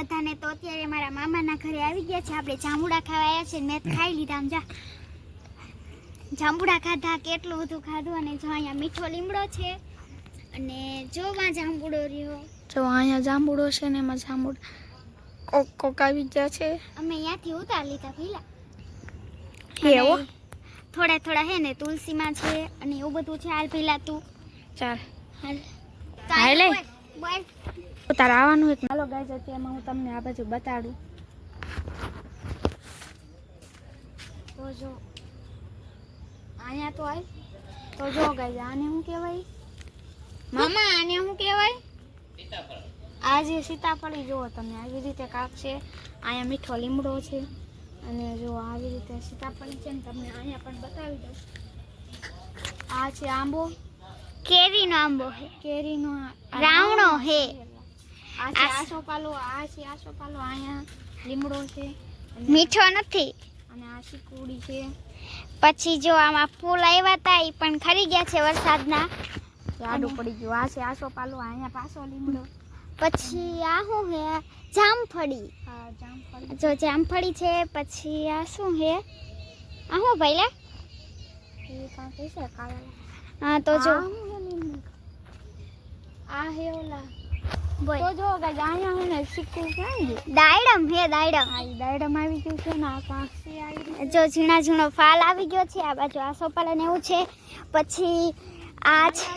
બધાને તો અત્યારે મારા મામાના ઘરે આવી ગયા છે. આપણે જાંબુડા ખાવા આવ્યા છે. મેં ખાઈ લીધા આમ જા. જાંબુડા ખાધા કેટલું બધું ખાધું અને જો અહીંયા મીઠો લીમડો છે અને જોમાં જાંબુડો રહ્યો. જો અહીંયા જાંબુડો છે ને એમાં જાંબુડા કોક કોક આવી ગયા છે. અમે અહીંયાથી ઉતાર લીધા પેલા એવો થોડા થોડા હે ને તુલસીમાં છે અને એવું બધું છે. હાલ પેલા તું ચાલ. હાલ. હાલ. તારે આવવાનું હોય હાલો ગાઈઝ અત્યારમાં હું તમને આ બાજુ બતાડું. તો જો અહીંયા તો આય. તો જો ગાય આને શું કહેવાય? મામા આને શું કહેવાય? આ જે સીતાફળી જુઓ તમે આવી રીતે કાપ છે અહીંયા મીઠો લીમડો છે. અને જો આવી રીતે સીતાફળી છે ને તમને અહીંયા પણ બતાવી દઉં. આ છે આંબો. કેરીનો આંબો હે. કેરીનો રાવણો હે. આ છે આસોપાલો આ છે આસોપાલો અહીંયા લીમડો છે મીઠો નથી. અને આ શીકુડી છે. પછી જો આમાં ફૂલ આવ્યા હતા એ પણ ખરી ગયા છે વરસાદના. જાડું પડી ગયું. આ છે આસોપાલો અહીંયા પાછો લીમડો. પછી આ શું હે? જામફળી. જામફળી. જો જામફળી છે પછી આ શું હે? આ શું ભાઈ લે? હા તો જો. આ હે ઓલા તો જો ગાઈસ અહીંયા હું ને સિક્કુ ગયું દાયડમ હે દાયડમ. આ ડાયડમ દાયડમ આવી ગયું છે ને આ કાંસી આવી. જો ઝીણા ઝીણો ફાલ આવી ગયો છે આ બાજુ આ સોપાલા ને એવું છે. પછી આ છે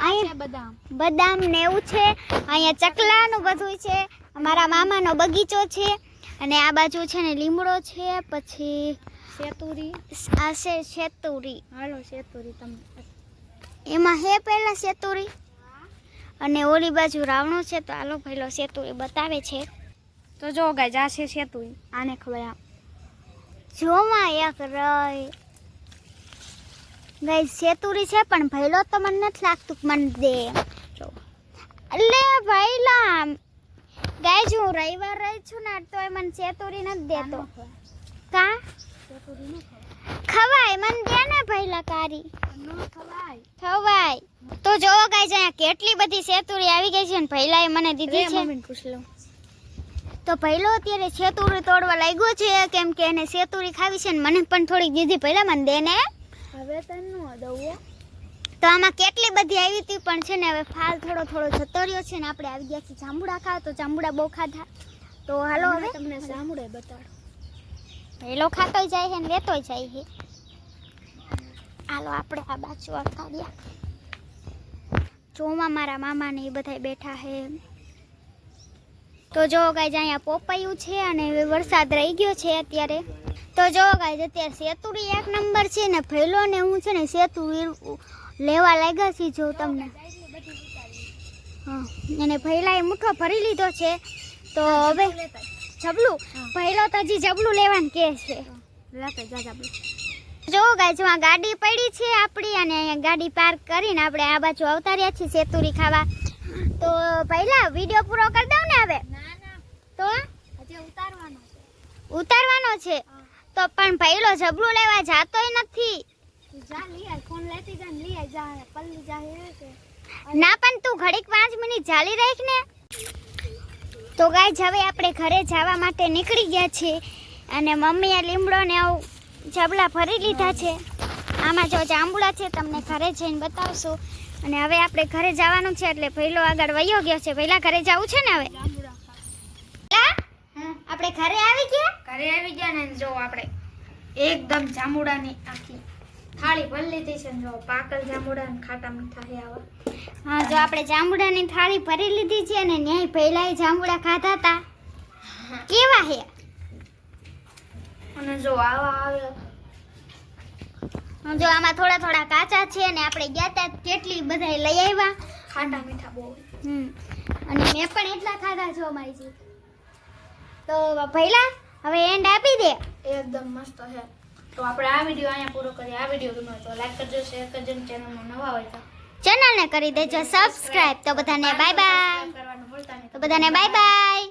છે બદામ. બદામ ને એવું છે. અહીંયા ચકલાનું બધું છે. અમારા મામાનો બગીચો છે. અને આ બાજુ છે ને લીમડો છે. પછી શેતુરી આ છે શેતુરી હાલો શેતુરી તમે એમાં હે પહેલા શેતુરી અને ઓલી બાજુ રાવણો છે તો આલો પહેલો એ બતાવે છે. તો જો ગાય જા છે સેતુ આને ખવાય આમ. જોમાં એક રય ગઈ સેતુરી છે પણ ભૈલો તો મને નથી લાગતું મન દે. જો. એટલે ભૈલા ગાય જો હું રવિવાર રહી છું ને તો એ મને સેતુરી નથી દેતો. કા? ખવાય મને દે ને ભૈલા કારી ખવાય નો ખવાય ખવાય તો જોવો ગાઈસ અહીંયા કેટલી બધી સેતુરી આવી ગઈ છે ને ભૈલાએ મને દીધી છે. મમ્મીને પૂછ લઉં. તો ભૈલો અત્યારે સેતુરી તોડવા લાગ્યો છે કેમ કે એને સેતુરી ખાવી છે ને મને પણ થોડીક દીધી. ભૈલા મને દે ને. હવે તને દઉં તો આમાં કેટલી બધી આવી હતી પણ છે ને હવે ફાલ થોડો થોડો જતો રહ્યો છે ને આપણે આવી ગયા છીએ જાંબુડા ખાવા તો જાંબુડા બહુ ખાધા. તો હાલો હવે. તમને સાંભળે બતાડો. ભેલો ખાતોય જાય છે ને લેતોય જાય છે. હાલો આપણે આ બાજુ અડકાડ્યા જોમાં મારા મામા ને એ બધા બેઠા હે. તો જો ગાય અહીંયા પોપાયું છે અને વરસાદ રહી ગયો છે અત્યારે. તો જો ગાય અત્યારે સેતુરી એક નંબર છે ને ફેલો ને હું છે ને સેતુ લેવા લાગ્યા છીએ જો તમને. હા અને ભૈલાએ મુઠ્ઠો ભરી લીધો છે. તો હવે જબલું? ભૈલો તો હજી જબલું લેવાનું કે છે. લેતા જા ગાઈસ આ ગાડી પડી છે આપણી અને અહીંયા ગાડી પાર્ક કરીને આપણે આ બાજુ આવતા રહ્યા છીએ સેતુરી ખાવા. તો પહેલા વીડિયો પૂરો કરી દઉં ને હવે? તો? ઉતારવાનો છે. ઉતારવાનો છે? તો પણ પહેલો જબલું લેવા જાતોય નથી. ના પણ તું ઘડીક પાંચ મિનિટ ચાલી રાખ ને. તો ગાય હવે આપણે ઘરે જવા માટે નીકળી ગયા છીએ. અને મમ્મીએ લીમડો ને આવું જબલા ભરી લીધા છે. આમાં જો જાંબુડા છે તમને ઘરે જઈને બતાવશું. અને હવે આપણે ઘરે જવાનું છે એટલે ભૈલો આગળ વયો ગયો છે. ભૈલા ઘરે જવું છે ને હવે? આપણે ઘરે આવી ગયા? ઘરે આવી ગયા ને જો આપણે એકદમ જાંબુડાની આખી થાળી ભરી લીધી છે ને જો પાકલ જાંબુડા ને ખાટા મીઠા આવા. હા જો આપણે જાંબુડાની થાળી ભરી લીધી છે અને ન્યાય ભૈલાએ જાંબુડા ખાધા હતા. કેવા હે અને જો આવા આવે. જો આમાં થોડા થોડા કાચા છે અને આપણે ગયા તા કેટલી બધા લઈ આવ્યા. ખાટા મીઠા બહુ હમ. અને મેં પણ એટલા ખાધા છો અમારી જીત તો પહેલા હવે એન્ડ આપી દે. એકદમ મસ્ત છે. તો આપણે આ વીડિયો અહીંયા પૂરો કરીએ. આ વીડિયો ગમ્યો તો લાઈક કરજો શેર કરજો ચેનલમાં નવા હોય તો. ચેનલને કરી દેજો સબસ્ક્રાઇબ તો બધાને બાય બાય તો બધાને બાય બાય